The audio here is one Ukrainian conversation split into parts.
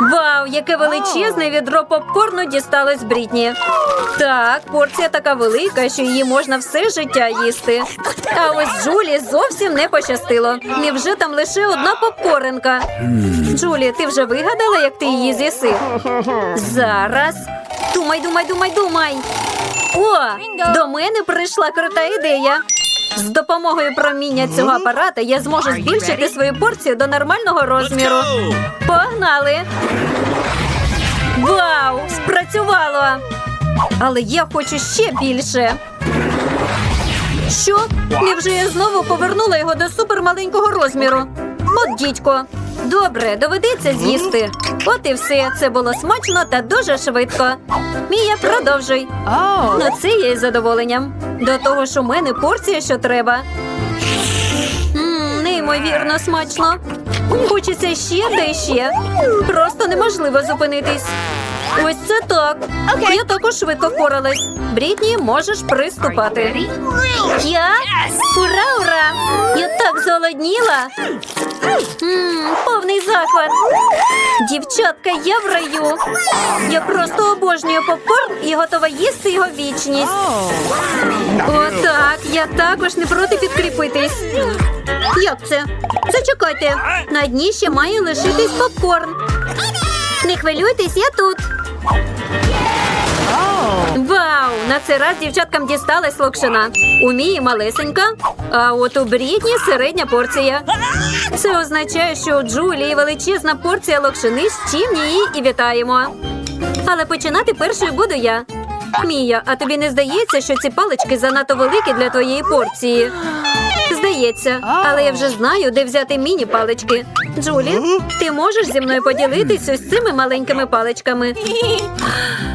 Вау, яке величезне відро попкорну дісталось Брітні. Так, порція така велика, що її можна все життя їсти. А ось Джулі зовсім не пощастило. Невже там лише одна попкоренка? Джулі, ти вже вигадала, як ти її з'їси? Зараз. Думай, думай, думай, думай. О, до мене прийшла крута ідея. З допомогою проміння цього апарата я зможу збільшити свою порцію до нормального розміру. Погнали! Вау! Спрацювало! Але я хочу ще більше. Що? Невже я знову повернула його до супермаленького розміру? От дідько. Добре, доведеться з'їсти. От і все. Це було смачно та дуже швидко. Мія, продовжуй. Ну, це я із задоволенням. До того ж, у мене порція, що треба. Мм, неймовірно смачно. Хочеться ще та ще. Просто неможливо зупинитись. Ось це так. Я також швидко впоралась. Брітні, можеш приступати. Я? Ура, ура! Я так зголодніла. Мм, повний захват. Дівчатка, я в раю. Я просто обожнюю попкорн і готова їсти його вічність. Отак, я також не проти підкріпитись. Як це? Зачекайте. На дні ще має лишитись попкорн. Не хвилюйтесь, я тут. Вау! На цей раз дівчаткам дісталась локшина. У Мії малесенька, а от у Брітні середня порція. Це означає, що у Джулії величезна порція локшини, з чим її і вітаємо. Але починати першою буду я. Мія, а тобі не здається, що ці палички занадто великі для твоєї порції? Здається, але я вже знаю, де взяти міні-палички. Джулі, ти можеш зі мною поділитись ось цими маленькими паличками?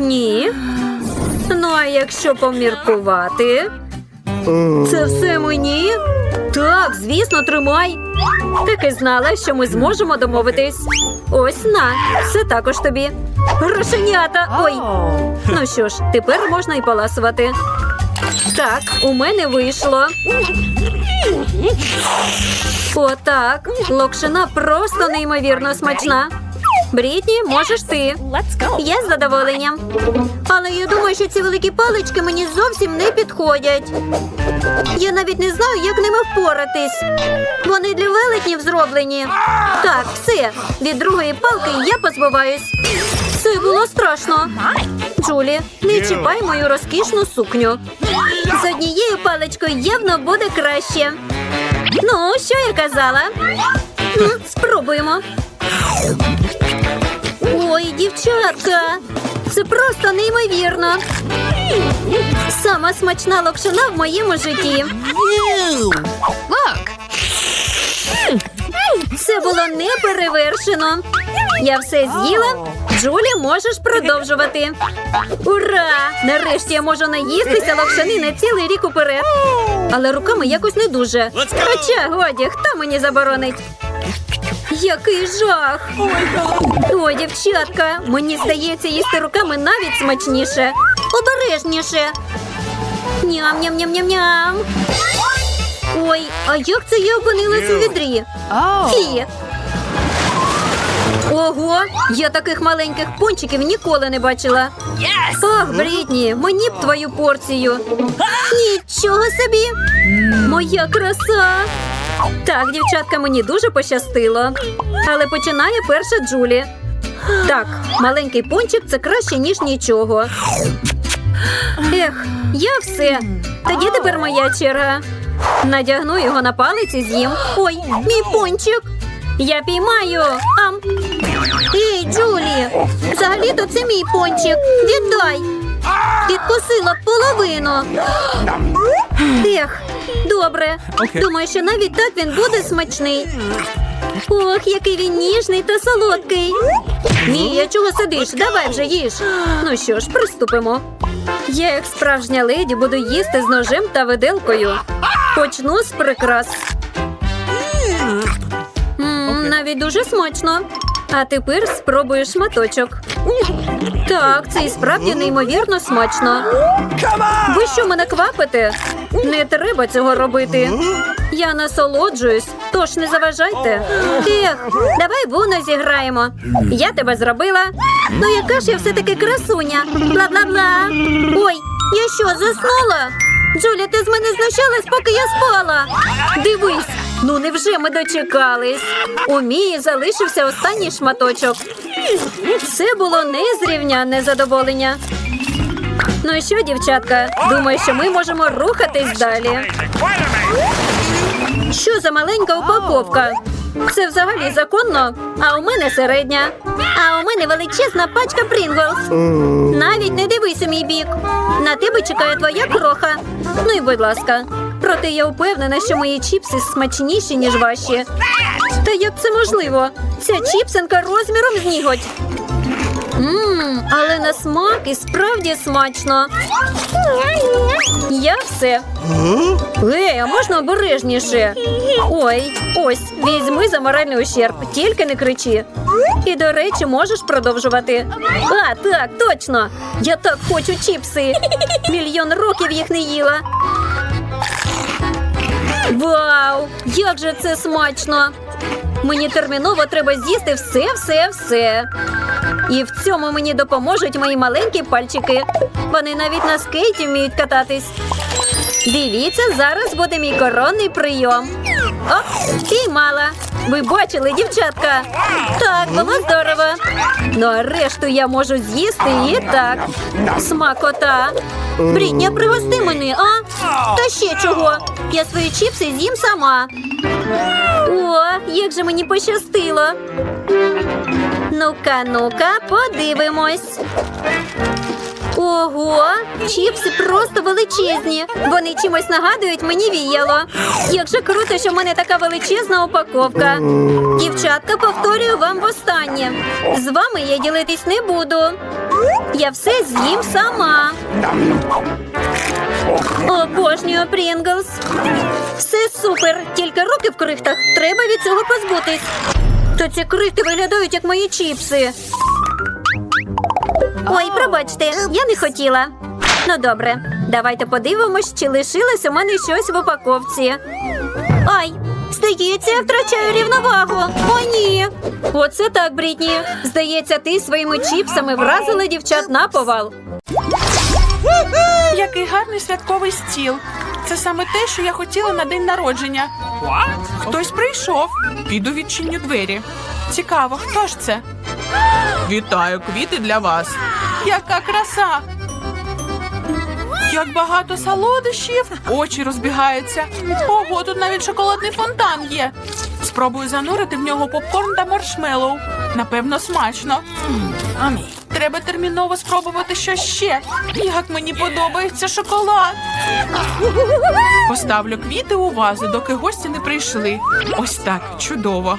Ні. Ну, а якщо поміркувати, це все мені? Так, звісно, тримай. Так і знала, що ми зможемо домовитись. Ось на, це також тобі. Грошенята. Ой. Ну що ж, тепер можна і поласувати. Так, у мене вийшло. Отак. Локшина просто неймовірно смачна. Брітні, можеш ти. Я з задоволенням. Але я думаю, що ці великі палички мені зовсім не підходять. Я навіть не знаю, як ними впоратись. Вони для велетнів зроблені. Так, все. Від другої палки я позбуваюсь. Це було страшно. Джулі, не чіпай мою розкішну сукню. Однією паличкою явно буде краще. Ну, що я казала? Спробуємо. Ой, дівчатка, це просто неймовірно. Сама смачна локшина в моєму житті. Це було неперевершено. Я все з'їла. Джулі, можеш продовжувати. Ура! Нарешті я можу наїстися локшини на цілий рік уперед. Але руками якось не дуже. Хоча годі, хто мені заборонить? Який жах! О, дівчатка, мені здається, їсти руками навіть смачніше. Обережніше. Ням-ням-ням-ням-ням. Ой, а як це я опинилась у відрі? Фі. Ого, я таких маленьких пончиків ніколи не бачила. Yes. Ах, Брітні, мені б твою порцію. Нічого собі. Моя краса. Так, дівчатка, мені дуже пощастило. Але починає перша Джулі. Так, маленький пончик це краще, ніж нічого. Ех, я все. Тоді тепер моя черга. Надягну його на палець і з'їм. Ой, мій пончик. Я піймаю. Ам. Ей, Джулі, взагалі-то це мій пончик. Віддай. Відкусила половину. Ех, добре. Думаю, що навіть так він буде смачний. Ох, який він ніжний та солодкий. Мія, чого сидиш? Давай вже їж. Ну що ж, приступимо. Я, як справжня леді, буду їсти з ножем та виделкою. Почну з прикрас. Навіть дуже смачно. А тепер спробую шматочок. Так, це і справді неймовірно смачно. Ви що мене квапите? Не треба цього робити. Я насолоджуюсь, тож не заважайте. Ех, давай в зіграємо. Я тебе зробила. Ну яка ж я все-таки красуня. Бла-бла-бла. Ой, я що, заснула? Джуля, ти з мене знущалась, поки я спала. Дивись, ну невже ми дочекались? У Мії залишився останній шматочок. Це було незрівнянне задоволення. Ну і що, дівчатка? Думаю, що ми можемо рухатись далі. Що за маленька упаковка? Це взагалі законно, а у мене середня. А у мене величезна пачка Прінглс. Навіть не дивись у мій бік. На тебе чекає твоя кроха. Ну і будь ласка. Проте я впевнена, що мої чіпси смачніші, ніж ваші. Та як це можливо? Ця чіпсинка розміром з ніготь. Мм, але на смак і справді смачно. Я все. Ей, а можна обережніше? Ой, ось, візьми за моральний ущерб, тільки не кричи. І, до речі, можеш продовжувати. А, так, точно. Я так хочу чіпси. Мільйон років їх не їла. Вау! Як же це смачно! Мені терміново треба з'їсти все, все, все. І в цьому мені допоможуть мої маленькі пальчики. Вони навіть на скейті вміють кататись. Дивіться, зараз буде мій коронний прийом. Оп, піймала. Ви бачили, дівчатка? Так, було здорово. Ну а решту я можу з'їсти і так. Смакота. Брітня, пригости мене, а? Та ще чого? Я свої чіпси з'їм сама. О, як же мені пощастило. Ну-ка, ну-ка, подивимось. Ого, чіпси просто величезні. Вони чимось нагадують мені віяло. Як же круто, що в мене така величезна упаковка. Дівчатка, повторюю вам востаннє. З вами я ділитись не буду. Я все з'їм сама. Обожнюю Прінглс. Все супер. Тільки руки в крихтах. Треба від цього позбутись. То ці крихти виглядають як мої чіпси. Ой, пробачте, я не хотіла. Ну добре, давайте подивимось, чи лишилось у мене щось в упаковці. Ай, здається, я втрачаю рівновагу. О, ні. Оце так, Брітні. Здається, ти своїми чіпсами вразила дівчат на повал. Який гарний святковий стіл. Це саме те, що я хотіла на день народження. Хтось прийшов. Піду відчиню двері. Цікаво, хто ж це? Вітаю, квіти для вас. Яка краса! Як багато солодощів, очі розбігаються. Ого, тут навіть шоколадний фонтан є. Спробую занурити в нього попкорн та маршмеллоу. Напевно, смачно. Треба терміново спробувати щось ще. Як мені подобається шоколад. Поставлю квіти у вазу, доки гості не прийшли. Ось так, чудово.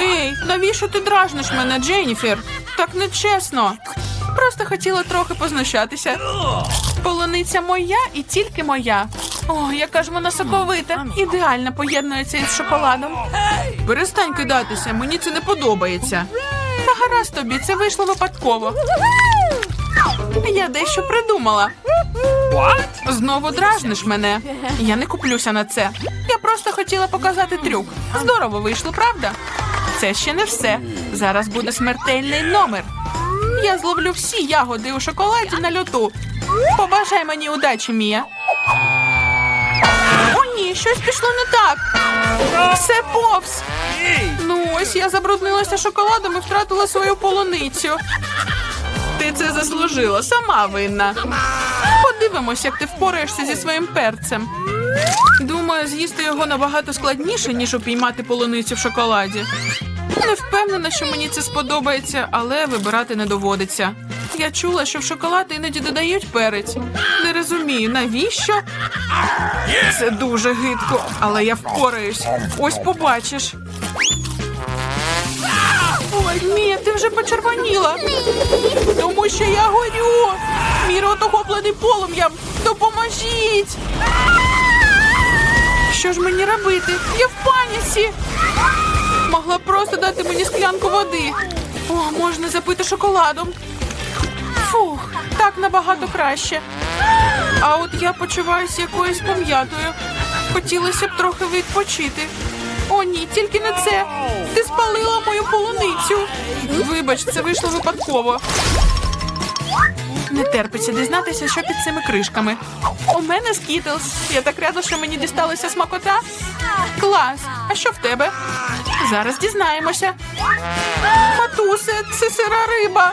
Ей, навіщо ти дражниш мене, Дженніфер? Так нечесно. Просто хотіла трохи познущатися. Полуниця моя і тільки моя. О, яка ж вона соковита. Ідеально поєднується із шоколадом. Перестань кидатися, мені це не подобається. Та гаразд тобі, це вийшло випадково. Я дещо придумала. Знову дражниш мене. Я не куплюся на це. Я просто хотіла показати трюк. Здорово вийшло, правда? Це ще не все. Зараз буде смертельний номер. Я зловлю всі ягоди у шоколаді на льоту. Побажай мені удачі, Мія. О, ні, щось пішло не так. Все повз. Ну ось я забруднилася шоколадом і втратила свою полуницю. Ти це заслужила, сама винна. Подивимось, як ти впораєшся зі своїм перцем. Думаю, з'їсти його набагато складніше, ніж упіймати полуницю в шоколаді. Не впевнена, що мені це сподобається, але вибирати не доводиться. Я чула, що в шоколад іноді додають перець. Не розумію, навіщо? Це дуже гидко, але я впораюсь. Ось побачиш. Ой, Мія, ти вже почервоніла. Тому що я горю. Мій рот охоплений полум'ям. Допоможіть. Що ж мені робити? Я в паніці. Могла б просто дати мені склянку води. О, можна запити шоколадом. Фух, так набагато краще. А от я почуваюся якоюсь пом'ятою. Хотілося б трохи відпочити. О, ні, тільки не це. Ти спалила мою полуницю. Вибач, це вийшло випадково. Не терпиться дізнатися, що під цими кришками. У мене скітлс. Я так рада, що мені дісталася смакота. Клас. А що в тебе? Зараз дізнаємося. Матусе, це сира риба.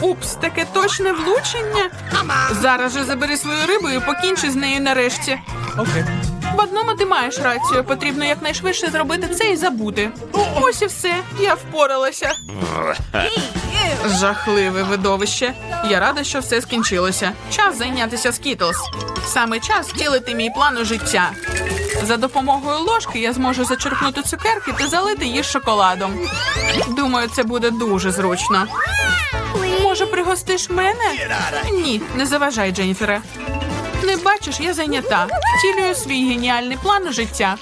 Упс, таке точне влучення. Зараз же забери свою рибу і покінчи з нею нарешті. Окей. В одному ти маєш рацію. Потрібно якнайшвидше зробити це і забути. Ось і все. Я впоралася. Жахливе видовище. Я рада, що все скінчилося. Час зайнятися Скітлз. Саме час втілити мій план у життя. За допомогою ложки я зможу зачерпнути цукерки та залити їх шоколадом. Думаю, це буде дуже зручно. Може, пригостиш мене? Ні, не заважай, Дженніфере. Не бачиш, я зайнята. Втілюю свій геніальний план життя.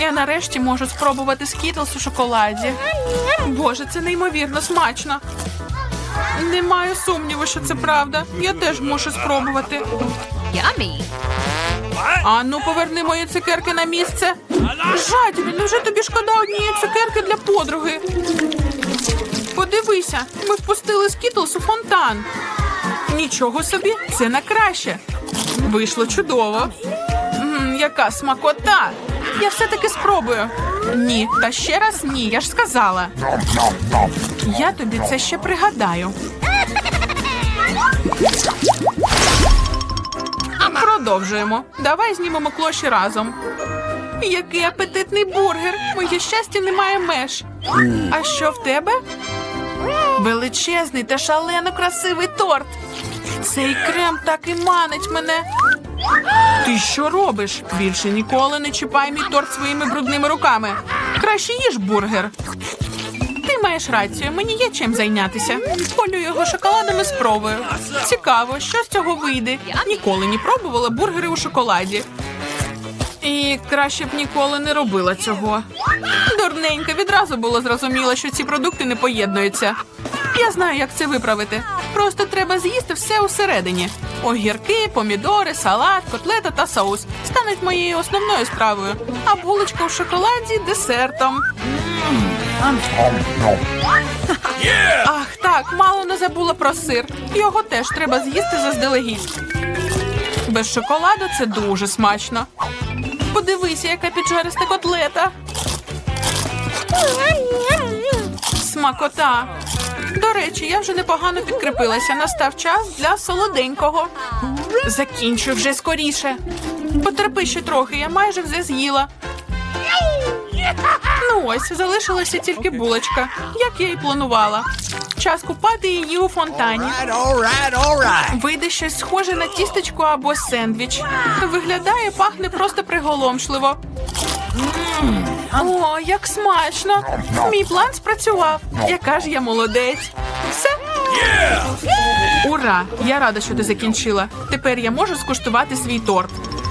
Я нарешті можу спробувати скітлс у шоколаді. Боже, це неймовірно смачно. Не маю сумніву, що це правда. Я теж мушу спробувати. Yummy. Ану, поверни мої цукерки на місце. Жадібі, невже тобі шкода однієї цукерки для подруги? Подивися, ми впустили скітлс у фонтан. Нічого собі, це на краще. Вийшло чудово. М, яка смакота! Я все-таки спробую. Ні, та ще раз ні, я ж сказала. Я тобі це ще пригадаю. Продовжуємо. Давай знімемо клоші разом. Який апетитний бургер! Моє щастя немає меж. А що в тебе? Величезний та шалено красивий торт. Цей крем так і манить мене. Ти що робиш? Більше ніколи не чіпай мій торт своїми брудними руками. Краще їж бургер. Ти маєш рацію, мені є чим зайнятися. Полю його шоколадом і спробую. Цікаво, що з цього вийде. Ніколи не пробувала бургери у шоколаді. І краще б ніколи не робила цього. Дурненька, відразу було зрозуміло, що ці продукти не поєднуються. Я знаю, як це виправити. Просто треба з'їсти все усередині: огірки, помідори, салат, котлета та соус стануть моєю основною стравою, а булочка в шоколаді десертом. Ах, так, мало не забула про сир. Його теж треба з'їсти заздалегідь. Без шоколаду це дуже смачно. Подивися, яка піджариста котлета. Смакота. До речі, я вже непогано підкріпилася. Настав час для солоденького. Закінчуй вже скоріше. Потерпи ще трохи, я майже все з'їла. Ну ось, залишилася тільки булочка, як я і планувала. Час купати її у фонтані. Вийде щось схоже на тістечко або сендвіч. Виглядає, пахне просто приголомшливо. О, як смачно! Мій план спрацював. Яка ж я молодець. Все. Ура! Я рада, що ти закінчила. Тепер я можу скуштувати свій торт.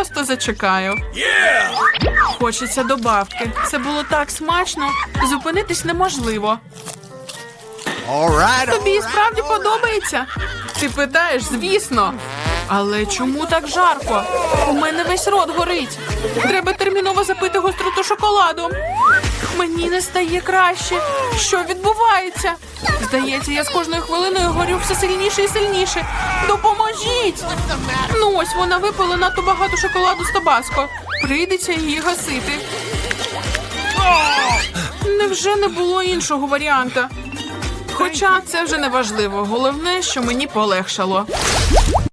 Просто зачекаю. Хочеться добавки. Це було так смачно. Зупинитись неможливо. Тобі і справді подобається? Ти питаєш, звісно. Але чому так жарко? У мене весь рот горить. Треба терміново запити гостроту шоколадом. Мені не стає краще. Що відбувається? Здається, я з кожною хвилиною горю все сильніше і сильніше. Допоможіть! Ну ось вона випила надто багато шоколаду з табаско. Прийдеться її гасити. Невже не було іншого варіанта? Хоча це вже не важливо. Головне, що мені полегшало.